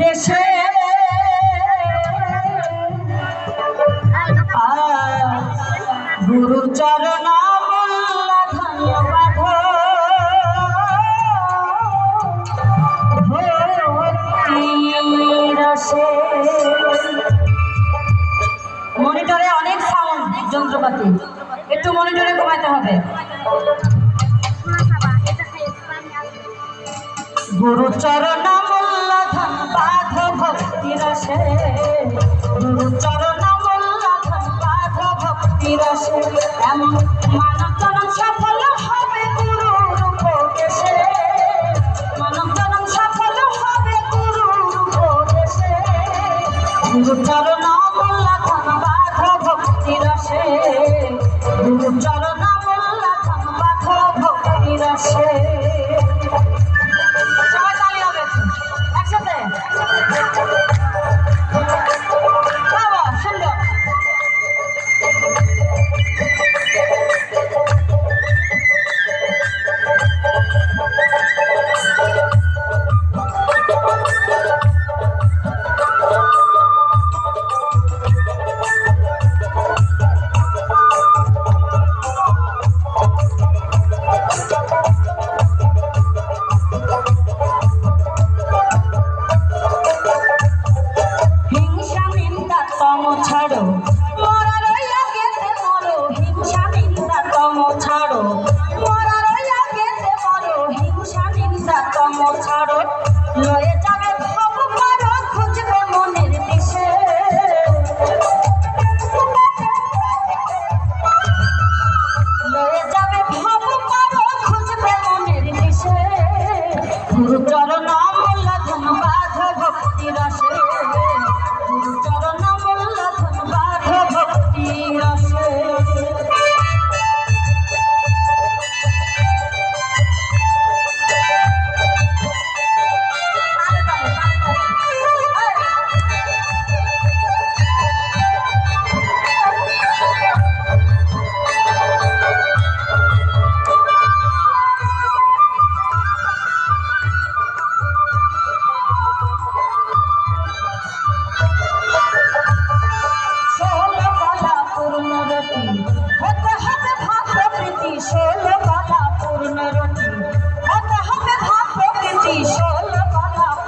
দেশে। গুরু চরণ মনিটরে অনেক সাউন্ড যন্ত্রপাতি। একটু মনিটরে কমাতে হবে। গুরু চরণ ভক্তি চরণ মোল্লা ধন ভক্তি রসে এমন মানব জনম সফল হবে গুরু উপদেশে মানব জনম সফল হবে গুরু উপদেশে গুরু চরণ মোল্লা ধন ভক্তি রসে গুরু চরণ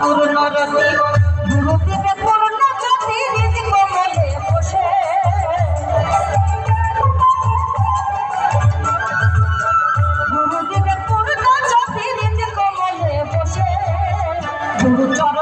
পূর্ণ রতি গুরুদেবে পূর্ণ জ্যোতি দিদি কোমলে বসে গুরুদেবে পূর্ণ জ্যোতি দিদি কোমলে বসে গুরু চরণ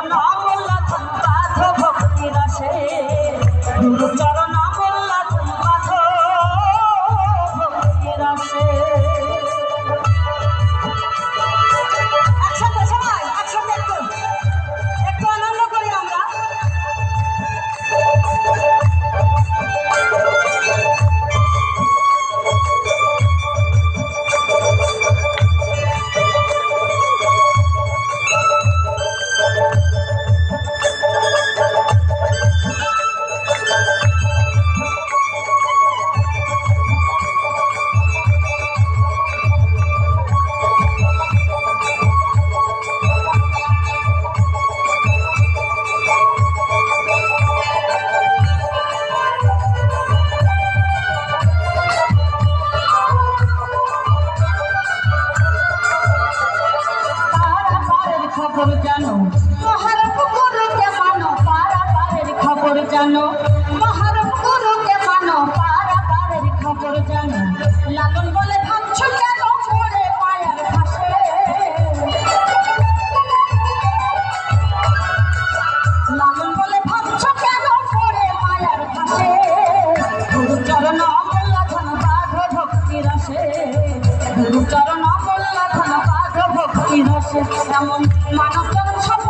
খবর জানো? মহার পুকুরকে মানো পাড়া পাড়ের খবর জানো? মহার পুকুরকে মানো পাড়া পাড়ের খবর জানো? লালন বলে ভাবছ কেন পড়ে পায়ার ভাসে লালন বলে ভাবছ কেন পড়ে মায়ার ভাসে গুরু চরণ অমল্লা ধন বাঘ ভক্তি রসে গুরু চরণ বাঘ ভক্তি রসে এমন মানব